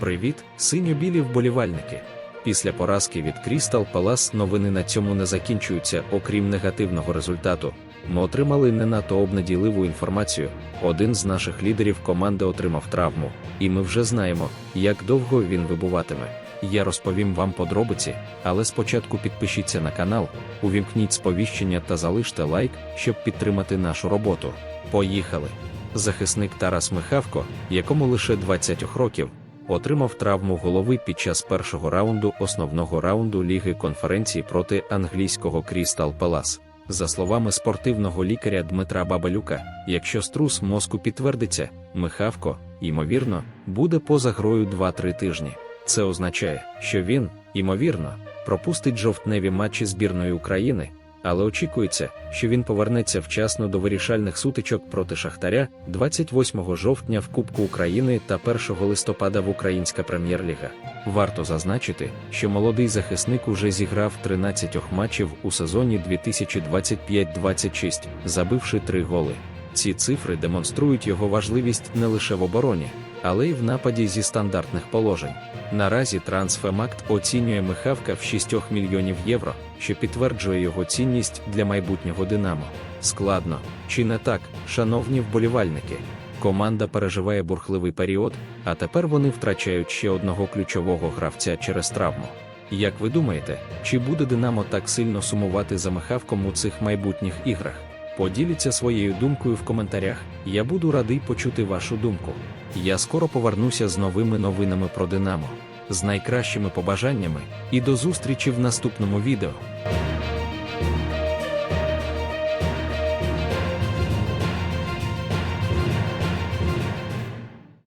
Привіт, синьо-білі вболівальники. Після поразки від Крістал Палас новини на цьому не закінчуються, окрім негативного результату. Ми отримали не надто обнадійливу інформацію. Один з наших лідерів команди отримав травму, і ми вже знаємо, як довго він вибуватиме. Я розповім вам подробиці, але спочатку підпишіться на канал, увімкніть сповіщення та залиште лайк, щоб підтримати нашу роботу. Поїхали! Захисник Тарас Михавко, якому лише 20 років, отримав травму голови під час першого раунду основного раунду Ліги конференції проти англійського Крістал Палас. За словами спортивного лікаря Дмитра Бабалюка, якщо струс мозку підтвердиться, Михавко, ймовірно, буде поза грою 2-3 тижні. Це означає, що він, ймовірно, пропустить жовтневі матчі збірної України, але очікується, що він повернеться вчасно до вирішальних сутичок проти Шахтаря 28 жовтня в Кубку України та 1 листопада в Українська прем'єр-ліга. Варто зазначити, що молодий захисник уже зіграв 13 матчів у сезоні 2025-26, забивши 3 голи. Ці цифри демонструють його важливість не лише в обороні, але й в нападі зі стандартних положень. Наразі Трансфемакт оцінює Михавка в 6 мільйонів євро, що підтверджує його цінність для майбутнього Динамо. Складно, чи не так, шановні вболівальники? Команда переживає бурхливий період, а тепер вони втрачають ще одного ключового гравця через травму. Як ви думаєте, чи буде Динамо так сильно сумувати за Михавком у цих майбутніх іграх? Поділіться своєю думкою в коментарях, я буду радий почути вашу думку. Я скоро повернуся з новими новинами про Динамо, з найкращими побажаннями, і до зустрічі в наступному відео.